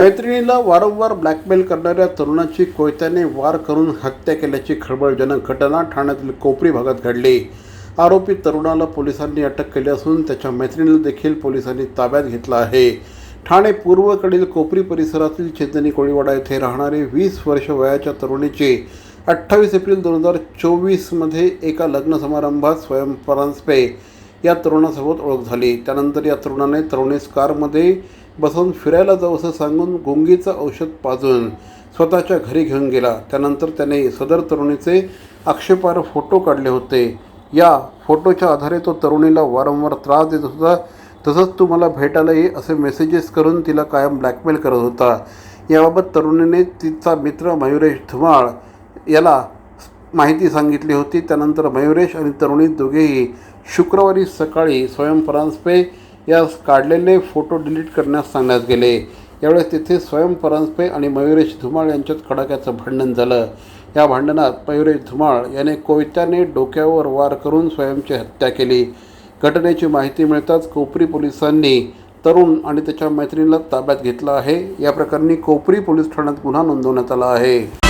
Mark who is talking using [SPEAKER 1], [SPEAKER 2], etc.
[SPEAKER 1] मैत्रिणीला वारंवार ब्लॅकमेल करणाऱ्या तरुणाची कोयत्याने वार करून हत्या केल्याची खळबळजनक घटना ठाण्यातील कोपरी भागात घडली. आरोपी तरुणाला पोलिसांनी अटक केली असून त्याच्या मैत्रिणीला देखील पोलिसांनी ताब्यात घेतला आहे. ठाणे पूर्वकडील कोपरी परिसरातील चेतनी कोळीवाडा येथे राहणारी वीस वर्ष वयाच्या तरुणीची अठ्ठावीस एप्रिल दोन हजार चोवीसमध्ये एका लग्न समारंभात स्वयंपरांस्पे या तरुणासोबत ओळख झाली. त्यानंतर या तरुणाने तरुणीस कारमध्ये बसवून फिरायला जाऊ असं सांगून गुंगीचं औषध पाजून स्वतःच्या घरी घेऊन गेला. त्यानंतर त्याने सदर तरुणीचे आक्षेपार्ह फोटो काढले होते. या फोटोच्या आधारे तो तरुणीला वारंवार त्रास देत होता. तसंच तू मला भेटायला ये असे मेसेजेस करून तिला कायम ब्लॅकमेल करत होता. याबाबत तरुणीने तिचा मित्र मयुरेश धुमाळ याला माहिती सांगितली होती. त्यानंतर मयुरेश आणि तरुणी दोघेही शुक्रवारी सकाळी स्वयंपरांजपे या काढलेले फोटो डिलीट करण्यास सांगण्यात गेले. यावेळेस तिथे स्वयंपरांजपे आणि मयुरेश धुमाळ यांच्यात खडाक्याचं भांडण झालं. या भांडणात मयुरेश धुमाळ याने कोयत्याने डोक्यावर वार करून स्वयंची हत्या केली. घटनेची माहिती मिळताच कोपरी पोलिसांनी तरुण आणि त्याच्या मैत्रिणीला ताब्यात घेतलं आहे. या प्रकरणी कोपरी पोलीस ठाण्यात गुन्हा नोंदवण्यात आला आहे.